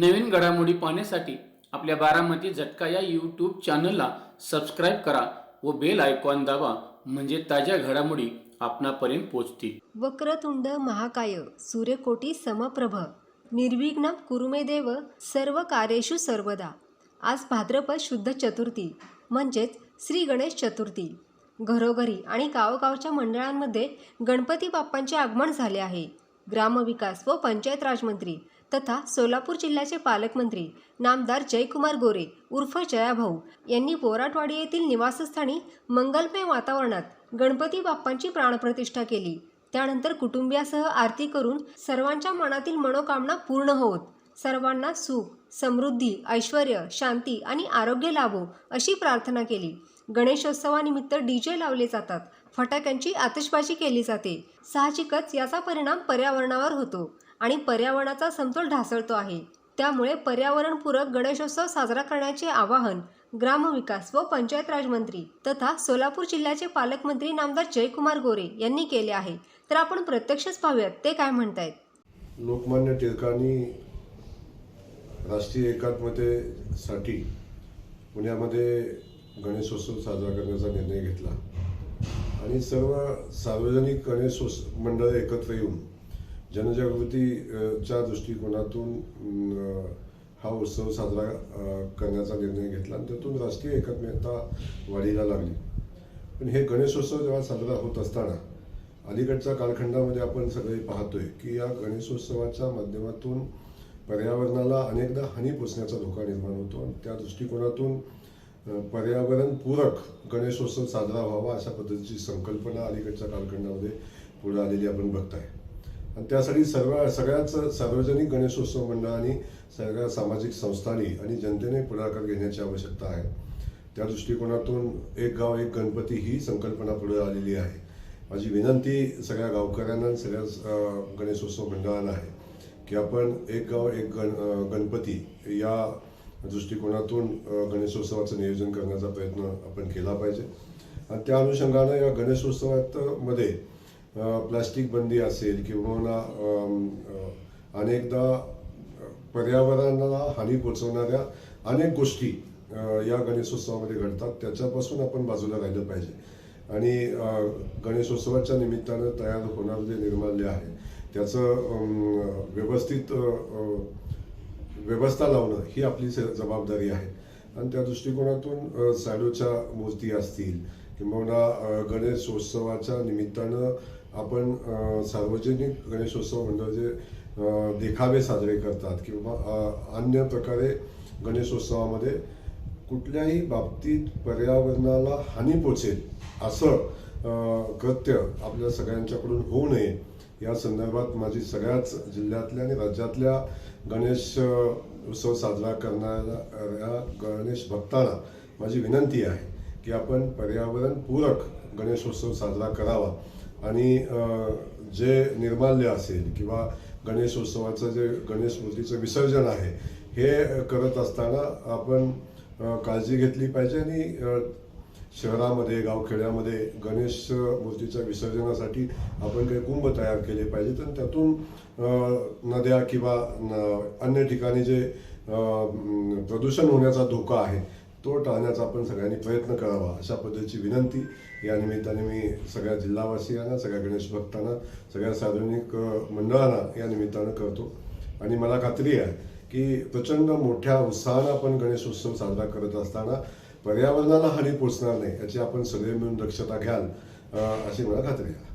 नवीन घडामोडी पाहण्यासाठी आपल्या बारामती झटका या यूट्यूब चॅनलला सबस्क्राईब करा व बेल आयकॉन दाबा म्हणजे ताज्या घडामोडी आपणापर्यंत पोहोचतील. वक्रतुंड महाकाय सूर्यकोटी समप्रभ निर्विघ्न कुरुमे देव सर्व कार्येषु सर्वदा. आज भाद्रपद शुद्ध चतुर्थी म्हणजेच श्री गणेश चतुर्थी. घरोघरी आणि गावगावच्या मंडळांमध्ये गणपती बाप्पांचे आगमन झाले आहे. ग्रामविकास व पंचायत राजमंत्री तथा सोलापूर जिल्ह्याचे पालकमंत्री नामदार जयकुमार गोरे उर्फ जयाभाऊ यांनी बोराटवाडी येथील निवासस्थानी मंगलमय वातावरणात गणपती बाप्पांची प्राणप्रतिष्ठा केली. त्यानंतर कुटुंबियासह आरती करून सर्वांच्या मनातील मनोकामना पूर्ण होत. सर्वांना सुख समृद्धी ऐश्वर शांती आणि आरोग्य लाभो अशी प्रार्थना केली. गणेशोत्सवानिमित्त डी जे लावले जातात. फटाक्यांची आतिषबाजी केली जाते. साहजिकच याचा परिणाम पर्यावरणावर होतो आणि पर्यावरणाचा समतोल ढासळतो आहे. त्यामुळे पर्यावरणपूरक गणेशोत्सव साजरा करण्याचे आवाहन ग्रामविकास व पंचायत राज मंत्री तथा सोलापूर जिल्ह्याचे पालकमंत्री नामदार जयकुमार गोरे यांनी केले आहे. तर आपण प्रत्यक्षच पाहूयात ते काय म्हणतायत? लोकमान्य टिळकांनी राष्ट्रीय एकात्मतेसाठी पुण्यामध्ये गणेशोत्सव साजरा करण्याचा निर्णय घेतला. आणि सर्व सार्वजनिक गणेशोत्सव मंडळ एकत्र येऊन जनजागृतीच्या दृष्टिकोनातून हा उत्सव साजरा करण्याचा निर्णय घेतला आणि त्यातून राष्ट्रीय एकात्मता वाढीला लागली. पण हे गणेशोत्सव जेव्हा साजरा होत असताना अलीकडच्या कालखंडामध्ये आपण सगळे पाहतोय की या गणेशोत्सवाच्या माध्यमातून पर्यावरणाला अनेकदा हानी पोचण्याचा धोका निर्माण होतो. आणि त्या दृष्टिकोनातून पर्यावरणपूरक गणेशोत्सव साजरा व्हावा अशा पद्धतीची संकल्पना अलीकडच्या कालखंडामध्ये पुढे आलेली आपण बघताय. आणि त्यासाठी सर्व सगळ्याच सार्वजनिक गणेशोत्सव मंडळांनी सगळ्या सामाजिक संस्थांनी आणि जनतेने पुढाकार घेण्याची आवश्यकता आहे. त्या दृष्टिकोनातून एक गाव एक गणपती ही संकल्पना पुढे आलेली आहे. माझी विनंती सगळ्या गावकऱ्यांना सगळ्या गणेशोत्सव मंडळांना आहे की आपण एक गाव एक गण गणपती या दृष्टिकोनातून गणेशोत्सवाचं नियोजन करण्याचा प्रयत्न आपण केला पाहिजे. आणि त्या अनुषंगानं या गणेशोत्सवात मध्ये प्लास्टिक बंदी असेल किंवा अनेकदा पर्यावरणाला हानी पोचवणाऱ्या अनेक गोष्टी या गणेशोत्सवामध्ये घडतात. त्याच्यापासून आपण बाजूला राहिलं पाहिजे. आणि गणेशोत्सवाच्या निमित्तानं तयार होणारं जे निर्माल्य आहे त्याचं व्यवस्थित व्यवस्था लावणं ही आपली स- जबाबदारी आहे. आणि त्या दृष्टिकोनातून सॅडोच्या मूर्ती असतील किंवा गणेशोत्सवाच्या निमित्तानं आपण सार्वजनिक गणेशोत्सव मंडळ जे देखावे साजरे करतात किंवा अन्य प्रकारे गणेशोत्सवामध्ये कुठल्याही बाबतीत पर्यावरणाला हानी पोचेल असं कृत्य आपल्या सगळ्यांच्याकडून होऊ नये. या संदर्भात माझी सगळ्याच जिल्ह्यातल्या आणि राज्यातल्या गणेश उत्सव साजरा करणाऱ्या गणेश भक्तांना माझी विनंती आहे की आपण पर्यावरणपूरक गणेशोत्सव साजरा करावा. आणि जे निर्माल्य असेल किंवा गणेशोत्सवाचं जे गणेश मूर्तीचं विसर्जन आहे हे करत असताना आपण काळजी घेतली पाहिजे आणि शहरामध्ये गावखेड्यामध्ये गणेश मूर्तीच्या विसर्जनासाठी आपण काही कुंभ तयार केले पाहिजेत. आणि त्यातून नद्या किंवा न- अन्य ठिकाणी जे प्रदूषण होण्याचा धोका आहे तो टाळण्याचा आपण सगळ्यांनी प्रयत्न करावा अशा पद्धतीची विनंती. या निमित्ताने मी सगळ्या जिल्हावासियांना सगळ्या गणेश भक्तांना सगळ्या सार्वजनिक मंडळांना या निमित्तानं करतो. आणि मला खात्री आहे की प्रचंड मोठ्या उत्साहानं आपण गणेशोत्सव साजरा करत असताना पर्यावरणाला हानी पोचणार नाही याची आपण सगळे मिळून दक्षता घ्याल अशी मला खात्री आहे.